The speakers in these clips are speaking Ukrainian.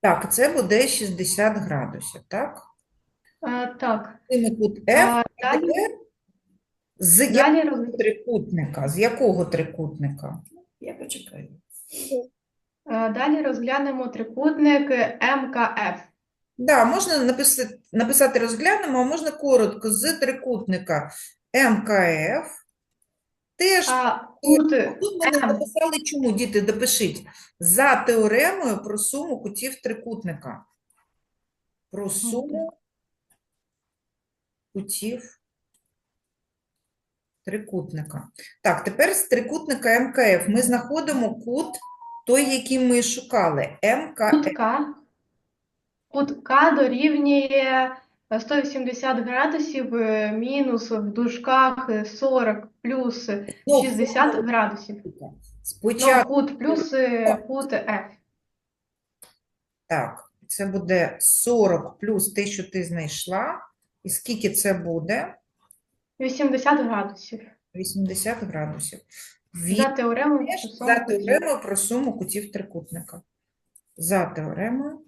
Так, це буде 60 градусів, так? Е, Так, Ми тут F, а а далі, з якого далі роз- трикутника? З якого трикутника? Я почекаю. е, далі розглянемо трикутник МКФ. Да, можна написати, написати розглянемо, а можна коротко з трикутника МКФ. Теж А тут ми не написали чому, діти, допишіть. За теоремою про суму кутів трикутника. Про суму кутів трикутника. Так, тепер з трикутника МКФ ми знаходимо кут, той, який ми шукали. МКФ. Кут К дорівнює 180 градусів е, мінус в дужках е, 40 плюс Ну, 60 градусів. Ну, Спочатку, кут плюс е, кут F. так, це буде 40 плюс те, що ти знайшла. І скільки це буде? 80 градусів. 80 градусів. За Від за теоремою про суму кутів трикутника. За теоремою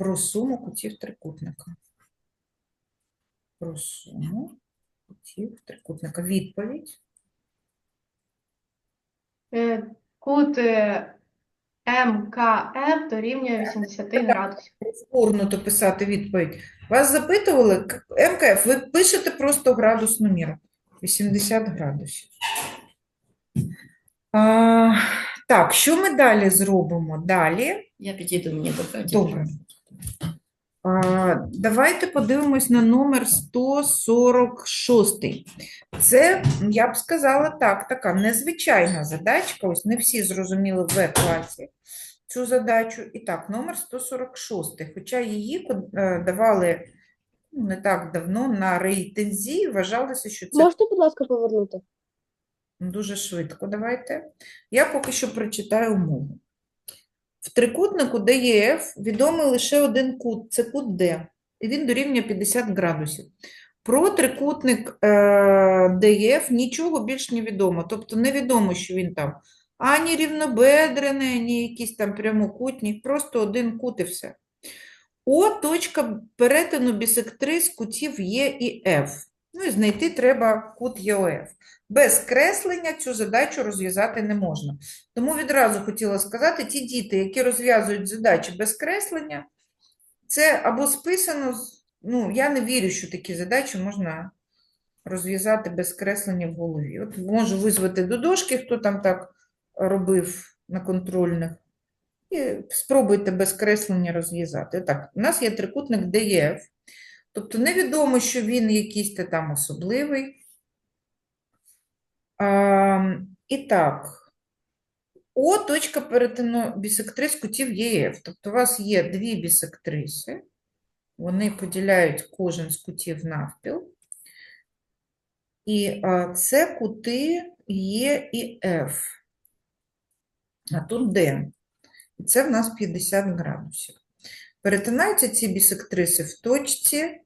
про суму кутів трикутника. Про суму кутів трикутника. Відповідь. Е, Кут е, МКФ дорівнює 80 градусів. Розгорнуто писати відповідь. Вас запитували, МКФ, ви пишете просто градусну міру. 80 градусів. А, так, що ми далі зробимо? Далі. Я підійду мені до Добре. Давайте подивимось на номер 146. Це, я б сказала так, така незвичайна задачка. Ось не всі зрозуміли в класі цю задачу. І так, номер 146. Хоча її е, давали ну, не так давно на рейтинзі, вважалося, що це Можете, будь ласка, повернути? Дуже швидко давайте. Я поки що прочитаю умову. В трикутнику ДЕФ відомий лише один кут, це кут Д, і він дорівнює 50 градусів. Про трикутник е, ДЕФ нічого більш не відомо. Тобто невідомо, що він там ані рівнобедрений, ані якийсь там прямокутник, просто один кут і все. О, точка перетину бісектрис кутів Є і Ф. Ну і знайти треба кут ЄОФ. Без креслення цю задачу розв'язати не можна. Тому відразу хотіла сказати, ті діти, які розв'язують задачі без креслення, це або списано, ну, я не вірю, що такі задачі можна розв'язати без креслення в голові. От можу визвати до дошки, хто там так робив на контрольних, і спробуйте без креслення розв'язати. Так, у нас є трикутник ДЕФ, тобто невідомо, що він якийсь та там особливий. А, і так, О точка перетину бісектрис кутів ЄФ. Тобто у вас є дві бісектриси, вони поділяють кожен з кутів навпіл. І а, це кути Є і Ф. А тут Д. І це в нас 50 градусів. Перетинаються ці бісектриси в точці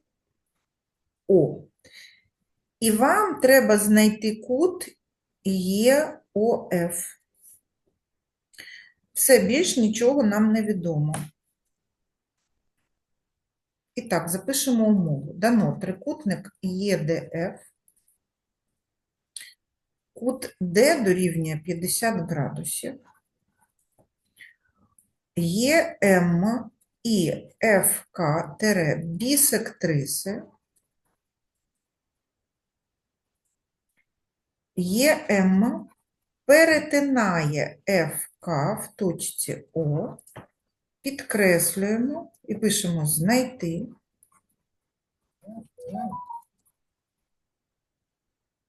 О. І вам треба знайти кут ЄОФ. Все, більш нічого нам не відомо. І так, запишемо умову. Дано трикутник ЄДФ. Кут Д дорівнює 50 градусів. ЄМ і ФК бісектриси. ЄМ перетинає ФК в точці О, підкреслюємо і пишемо знайти.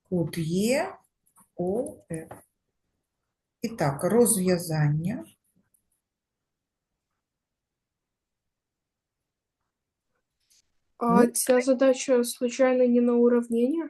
Кут Є, ОФ. І так, розв'язання. А Ну, ця задача, случайно, не на уравнение?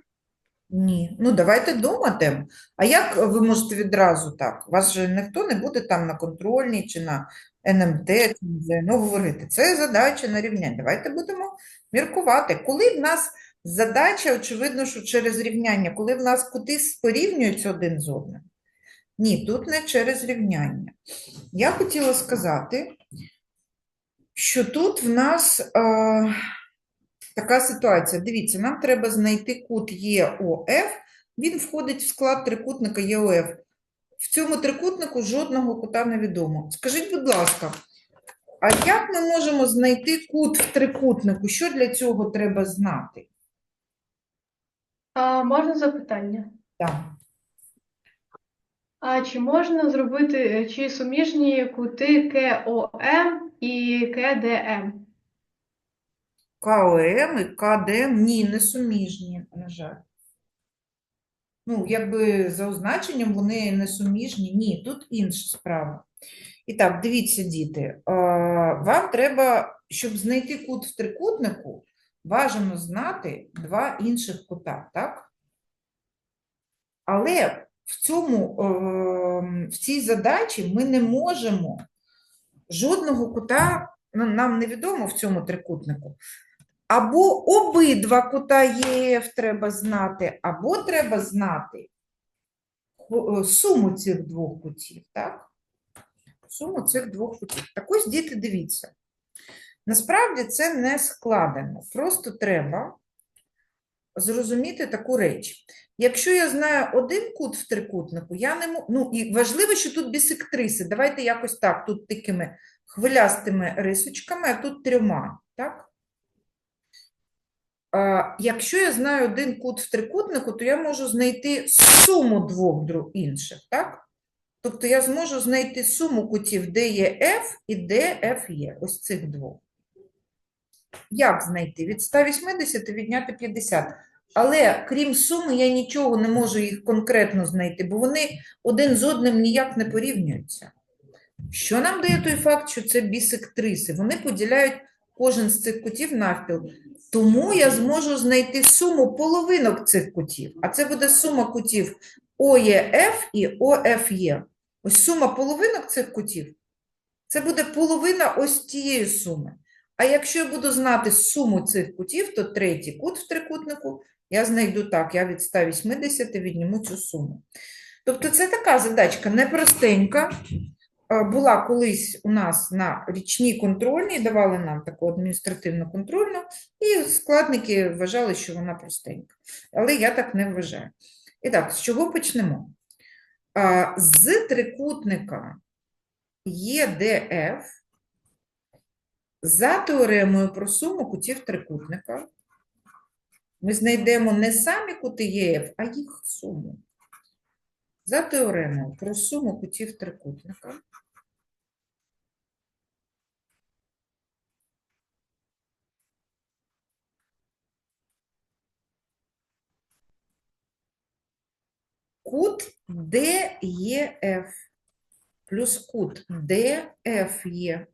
Ні. Ну, давайте думати. А як ви можете відразу так? Вас же ніхто не буде там на контрольній чи на НМТ, чи на ЗНО говорити. Це задача на рівняння. Давайте будемо міркувати. Коли в нас задача, очевидно, що через рівняння, коли в нас кути порівнюються один з одним, Ні, тут не через рівняння. Я хотіла сказати, що тут в нас е, така ситуація. Дивіться, нам треба знайти кут ЄОФ. Він входить в склад трикутника ЄОФ. В цьому трикутнику жодного кута не відомо. Скажіть, будь ласка, а як ми можемо знайти кут в трикутнику? Що для цього треба знати? А можна запитання? Так. А чи можна зробити, е, чи суміжні кути КОМ і КДМ? КОМ і КДМ ні, не суміжні, на жаль. Ну, якби за означенням вони не суміжні. Ні, тут інша справа. І так, дивіться, діти, вам треба, щоб знайти кут в трикутнику, бажано знати два інших кута, так? Але в цьому, ем, в цій задачі ми не можемо жодного кута, ну, нам невідомо в цьому трикутнику. Або обидва кута ЄФ треба знати, або треба знати е, суму цих двох кутів, так? Суму цих двох кутів. Так ось, діти, дивіться. Насправді це не складено. Просто треба зрозуміти таку реч. Якщо я знаю один кут в трикутнику, я не можу. Ну, і важливо, що тут бісектриси. Давайте якось так, тут такими хвилястими рисочками, а тут трьома. Так? Якщо я знаю один кут в трикутнику, то я можу знайти суму двох інших. Так? Тобто я зможу знайти суму кутів DEF і DFE, ось цих двох. Як знайти? Від 180 відняти 50. Але крім суми, я нічого не можу їх конкретно знайти, бо вони один з одним ніяк не порівнюються. Що нам дає той факт, що це бісектриси? Вони поділяють кожен з цих кутів навпіл. Тому я зможу знайти суму половинок цих кутів. А це буде сума кутів ОЄФ і ОФЄ. Ось сума половинок цих кутів. Це буде половина ось тієї суми. А якщо я буду знати суму цих кутів, то третій кут в трикутнику я знайду так, я від 180 відніму цю суму. Тобто це така задачка непростенька. Е, Була колись у нас на річній контрольній, давали нам таку адміністративну контрольну, і складники вважали, що вона простенька. Але я так не вважаю. І так, з чого почнемо? З трикутника ЄДФ за теоремою про суму кутів трикутника ми знайдемо не самі кути ЄФ, а їх суму. За теоремою про суму кутів трикутника кут ДЕФ плюс кут ДФЄ.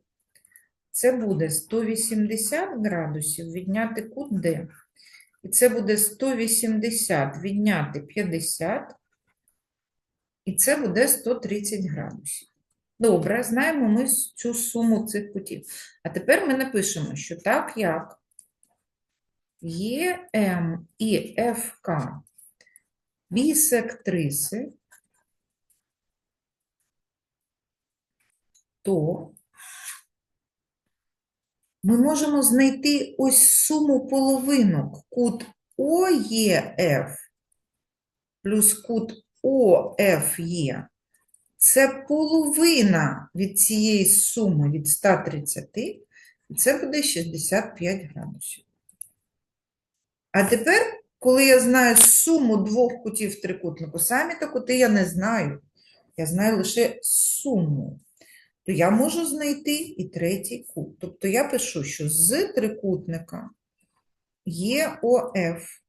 Це буде 180 градусів відняти кут Д. І це буде 180 відняти 50. І це буде 130 градусів. Добре, знаємо ми цю суму цих кутів. А тепер ми напишемо, що так як ЄМ і ФК бісектриси, то ми можемо знайти ось суму половинок. Кут ОЄФ плюс кут ОФЄ. Це половина від цієї суми від 130, і це буде 65 градусів. А тепер, коли я знаю суму двох кутів трикутнику, самі то кути я не знаю. Я знаю лише суму. То я можу знайти і третій кут. Тобто я пишу, що з трикутника ЄОФ з-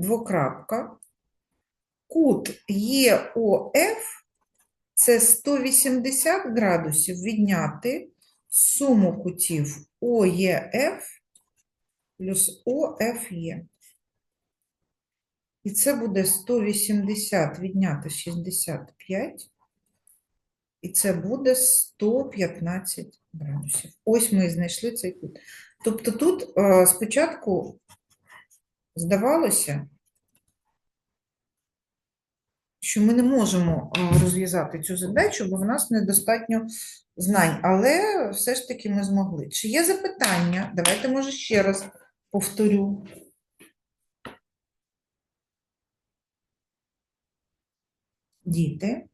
двокрапка, кут ЄОФ це 180 градусів відняти суму кутів ОЄФ плюс ОФЄ. І це буде 180 відняти 65, і це буде 115 градусів. Ось ми знайшли цей кут. Тобто тут е, спочатку здавалося, що ми не можемо розв'язати цю задачу, бо в нас недостатньо знань, але все ж таки ми змогли. Чи є запитання? Давайте, може, ще раз повторю. Діти.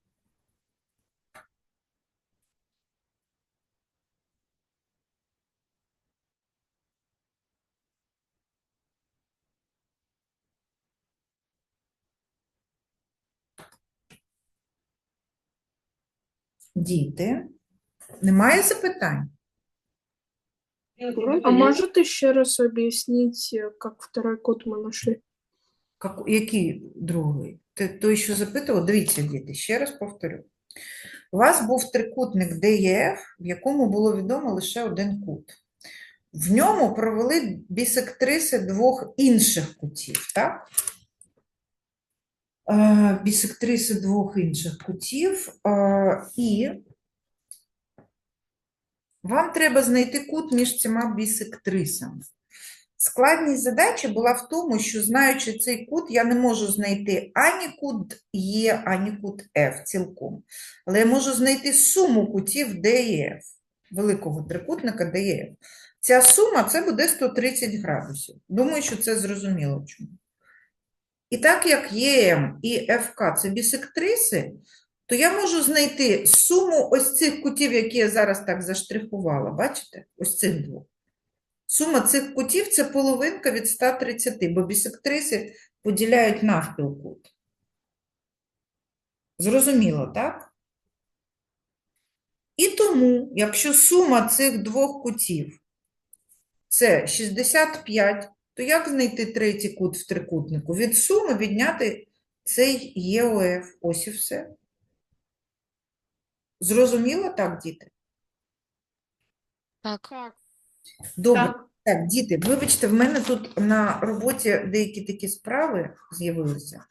Діти. Немає запитань? А можете еще раз объяснить, э, как второй код мы нашли? Как, який другий? Ти той, що запитував? Дивіться, діти, ще раз повторю. У вас був трикутник DEF, в якому було відомо лише один кут. В ньому провели бісектриси двох інших кутів, так? Е, Бісектриси двох інших кутів. е, І вам треба знайти кут між цими бісектрисами. Складність задачі була в тому, що знаючи цей кут, я не можу знайти ані кут Е, ані кут F цілком. Але я можу знайти суму кутів D і F, великого трикутника D F. Ця сума це буде 130 градусів. Думаю, що це зрозуміло чому. І так як ЕМ і ФК це бісектриси, то я можу знайти суму ось цих кутів, які я зараз так заштрихувала. Бачите? Ось цих двох. Сума цих кутів це половинка від 130, бо бісектриси поділяють навпіл кут. Зрозуміло, так? І тому, якщо сума цих двох кутів це 65, то як знайти третій кут в трикутнику? Від суми відняти цей ЄОФ. Ось і все. Зрозуміло так, діти? Так. Добре. Так. Так, діти, вибачте, в мене тут на роботі деякі такі справи з'явилися.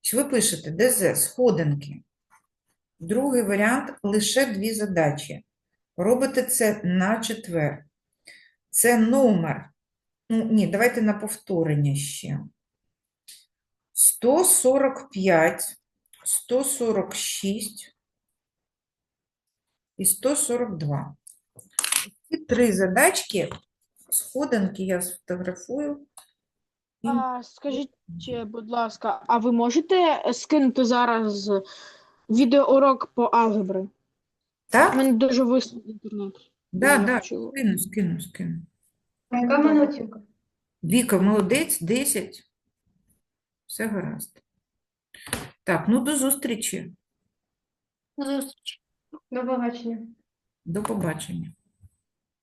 Що ви пишете ДЗ, сходинки. Другий варіант лише дві задачі. Робите це на четвер. Це номер. Ні, давайте на повторення ще. 145, 146 і 142. Ці три задачки сходинки я сфотографую. А, скажіть, будь ласка, а ви можете скинути зараз відеоурок по алгебри? У мене дуже високий інтернет. Да, я да, скину, скину, скину. Яка в мене оцінка? Віка, молодець, 10. Все гаразд. Так, ну до зустрічі. Зустріч. До побачення. До побачення.